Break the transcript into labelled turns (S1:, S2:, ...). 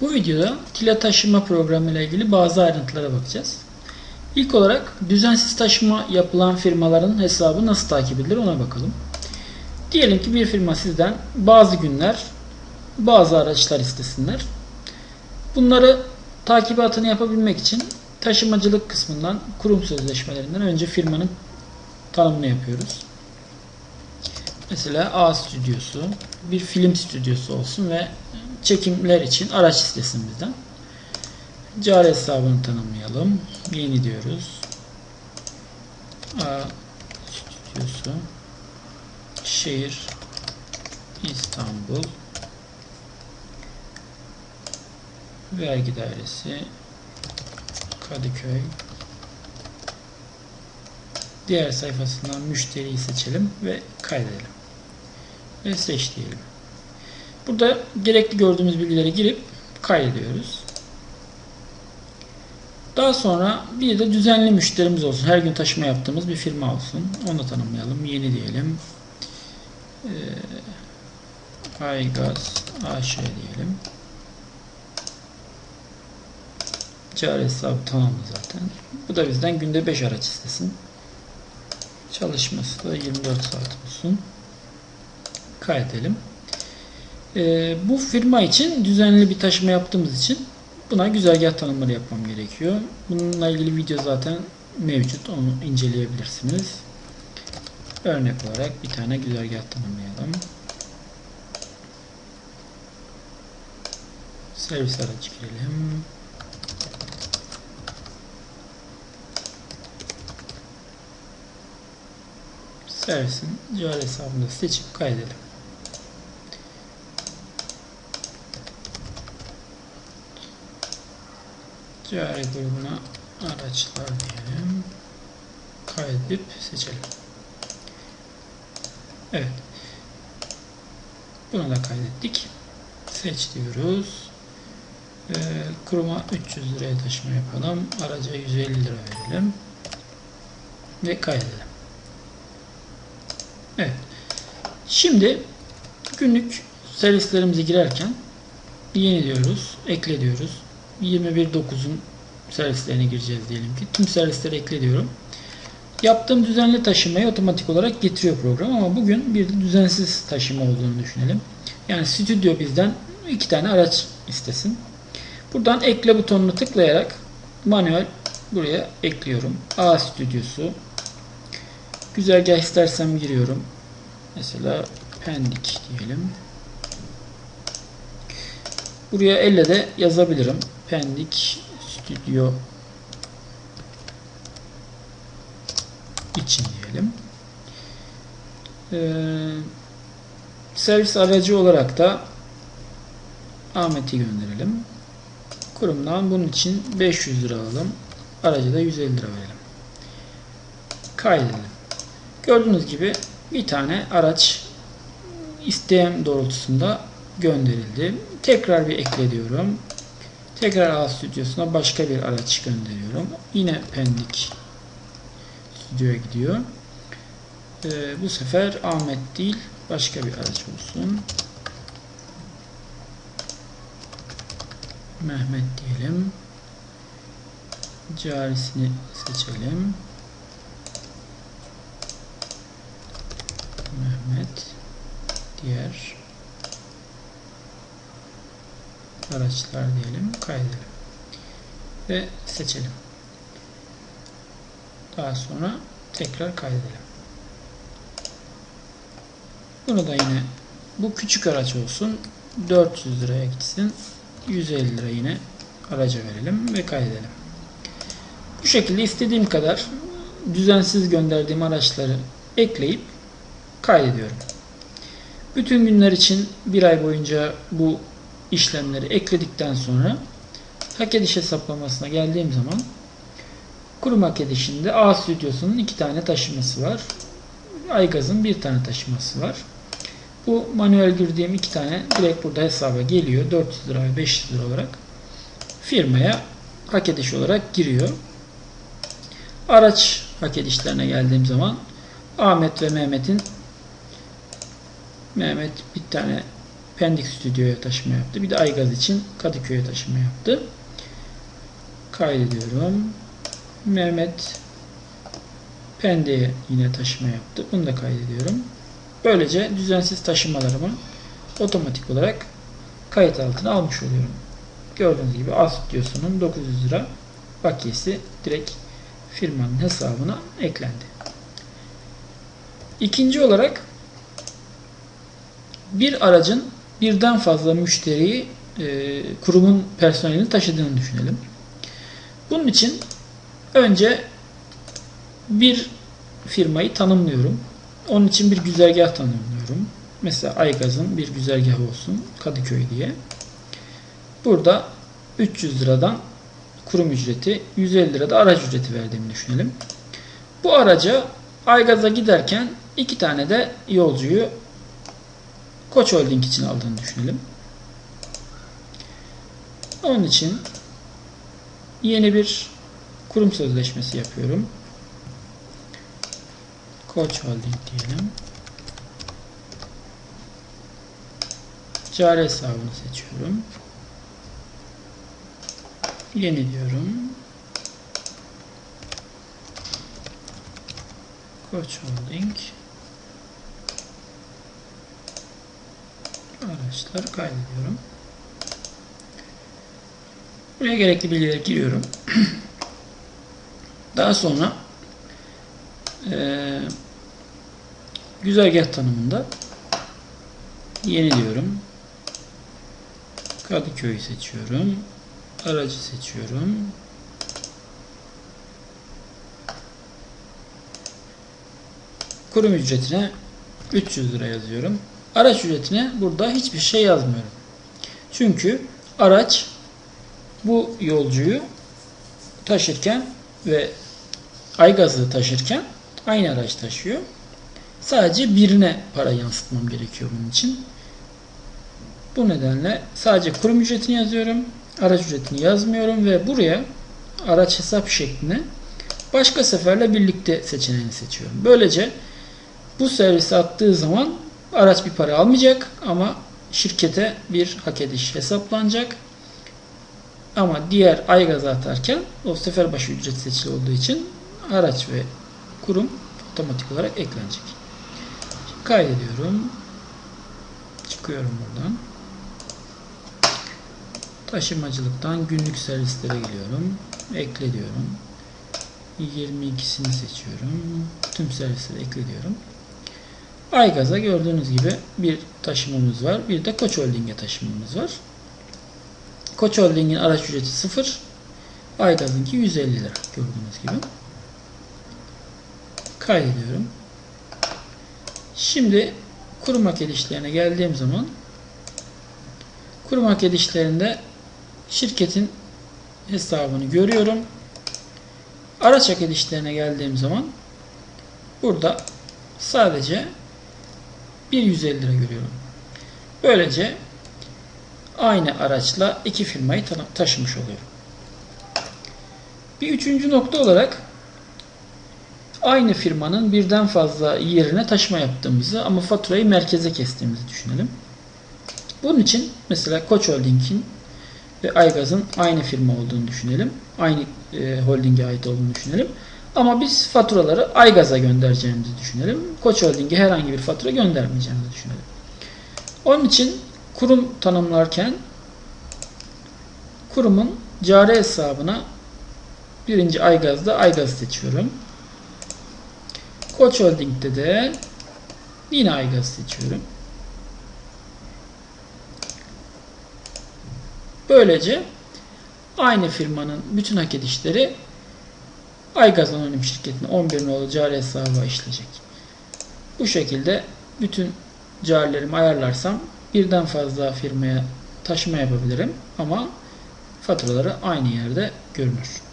S1: Bu videoda tile taşıma programı ile ilgili bazı ayrıntılara bakacağız. İlk olarak düzensiz taşıma yapılan firmaların hesabı nasıl takip edilir ona bakalım. Diyelim ki bir firma sizden bazı günler bazı araçlar istesinler. Bunları takibatını yapabilmek için taşımacılık kısmından kurum sözleşmelerinden önce firmanın tanımını yapıyoruz. Mesela A stüdyosu, bir film stüdyosu olsun ve çekimler için araç istesin bizden. Cari hesabını tanımlayalım. Yeni diyoruz. A stüdyosu şehir İstanbul vergi dairesi Kadıköy diğer sayfasından müşteriyi seçelim ve kaydedelim ve seç diyelim. Burada gerekli gördüğümüz bilgileri girip kaydediyoruz. Daha sonra bir de düzenli müşterimiz olsun. Her gün taşıma yaptığımız bir firma olsun. Onu da tanımlayalım. Yeni diyelim. Ee, Aygaz AŞ diyelim. Cari hesabı tamamı zaten. Bu da bizden günde 5 araç istesin. Çalışması da 24 saat olsun. Kaydedelim. Ee, bu firma için düzenli bir taşıma yaptığımız için buna güzergah tanımları yapmam gerekiyor. Bununla ilgili video zaten mevcut. Onu inceleyebilirsiniz. Örnek olarak bir tane güzergah tanımlayalım. Servis aracı girelim. Servisin cari hesabını seçip kaydedelim. Cari grubuna araçlar diyelim. Kaydedip seçelim. Evet. Bunu da kaydettik. Seç diyoruz. Ee, kuruma 300 liraya taşıma yapalım. Araca 150 lira verelim. Ve kaydedelim. Evet. Şimdi günlük servislerimize girerken yeni diyoruz. Ekle diyoruz. 21.9'un servislerine gireceğiz diyelim ki. Tüm servisleri ekle diyorum. Yaptığım düzenli taşımayı otomatik olarak getiriyor program ama bugün bir düzensiz taşıma olduğunu düşünelim. Yani stüdyo bizden iki tane araç istesin. Buradan ekle butonunu tıklayarak manuel buraya ekliyorum. A stüdyosu. Güzergah istersem giriyorum. Mesela Pendik diyelim. Buraya elle de yazabilirim. Pendik stüdyo için diyelim. Ee, servis aracı olarak da Ahmet'i gönderelim. Kurumdan bunun için 500 lira alalım. Araca da 150 lira verelim. Kaydedelim. Gördüğünüz gibi bir tane araç isteyen doğrultusunda gönderildi. Tekrar bir ekle diyorum. Tekrar A stüdyosuna başka bir araç gönderiyorum. Yine Pendik stüdyoya gidiyor. Ee, bu sefer Ahmet değil başka bir araç olsun. Mehmet diyelim. Carisini seçelim. Mehmet diğer araçlar diyelim kaydedelim. Ve seçelim. Daha sonra tekrar kaydedelim. Bunu da yine bu küçük araç olsun 400 liraya gitsin 150 lira yine araca verelim ve kaydedelim. Bu şekilde istediğim kadar düzensiz gönderdiğim araçları ekleyip kaydediyorum. Bütün günler için bir ay boyunca bu işlemleri ekledikten sonra hak ediş hesaplamasına geldiğim zaman kurum hak edişinde A stüdyosunun iki tane taşıması var. Aygaz'ın bir tane taşıması var. Bu manuel girdiğim iki tane direkt burada hesaba geliyor. 400 lira ve 500 lira olarak firmaya hak ediş olarak giriyor. Araç hak edişlerine geldiğim zaman Ahmet ve Mehmet'in Mehmet bir tane Pendik Stüdyo'ya taşıma yaptı. Bir de Aygaz için Kadıköy'e taşıma yaptı. Kaydediyorum. Mehmet Pendik'e yine taşıma yaptı. Bunu da kaydediyorum. Böylece düzensiz taşımalarımı otomatik olarak kayıt altına almış oluyorum. Gördüğünüz gibi A stüdyosunun 900 lira bakiyesi direkt firmanın hesabına eklendi. İkinci olarak bir aracın birden fazla müşteriyi e, kurumun personelini taşıdığını düşünelim. Bunun için önce bir firmayı tanımlıyorum. Onun için bir güzergah tanımlıyorum. Mesela Aygaz'ın bir güzergahı olsun Kadıköy diye. Burada 300 liradan kurum ücreti, 150 lirada araç ücreti verdiğimi düşünelim. Bu araca Aygaz'a giderken iki tane de yolcuyu Koç Holding için aldığını düşünelim. Onun için yeni bir kurum sözleşmesi yapıyorum. Koç Holding diyelim. Cari hesabını seçiyorum. Yeni diyorum. Koç Holding. Araçlar kaydediyorum. Buraya gerekli bilgileri giriyorum. Daha sonra e, güzergah tanımında yeni diyorum. Kadıköy'ü seçiyorum. Aracı seçiyorum. Kurum ücretine 300 lira yazıyorum. Araç ücretine burada hiçbir şey yazmıyorum. Çünkü araç bu yolcuyu taşırken ve aygazı taşırken aynı araç taşıyor. Sadece birine para yansıtmam gerekiyor bunun için. Bu nedenle sadece kurum ücretini yazıyorum. Araç ücretini yazmıyorum ve buraya araç hesap şeklini başka seferle birlikte seçeneğini seçiyorum. Böylece bu servisi attığı zaman araç bir para almayacak ama şirkete bir hak ediş hesaplanacak. Ama diğer ay gazı atarken o sefer başı ücret seçili olduğu için araç ve kurum otomatik olarak eklenecek. Şimdi kaydediyorum. Çıkıyorum buradan. Taşımacılıktan günlük servislere geliyorum. Ekle diyorum. 22'sini seçiyorum. Tüm servisleri ekle diyorum. Aygaz'a gördüğünüz gibi bir taşımamız var. Bir de Koç Holding'e taşımamız var. Koç Holding'in araç ücreti 0. Aygaz'ınki 150 lira gördüğünüz gibi. Kaydediyorum. Şimdi kurum hak edişlerine geldiğim zaman kurum hak edişlerinde şirketin hesabını görüyorum. Araç hak edişlerine geldiğim zaman burada sadece bir 150 lira görüyorum. Böylece aynı araçla iki firmayı taşımış oluyorum. Bir üçüncü nokta olarak aynı firmanın birden fazla yerine taşıma yaptığımızı ama faturayı merkeze kestiğimizi düşünelim. Bunun için mesela Koç Holding'in ve Aygaz'ın aynı firma olduğunu düşünelim. Aynı e, holdinge ait olduğunu düşünelim. Ama biz faturaları Aygaz'a göndereceğimizi düşünelim. Koç Holding'e herhangi bir fatura göndermeyeceğimizi düşünelim. Onun için kurum tanımlarken kurumun cari hesabına birinci Aygaz'da Aygaz seçiyorum. Koç Holding'de de yine Aygaz seçiyorum. Böylece aynı firmanın bütün hak edişleri Aygaz Anonim Şirketi'nin 11 nolu cari hesabı işleyecek. Bu şekilde bütün carilerimi ayarlarsam birden fazla firmaya taşıma yapabilirim ama faturaları aynı yerde görünür.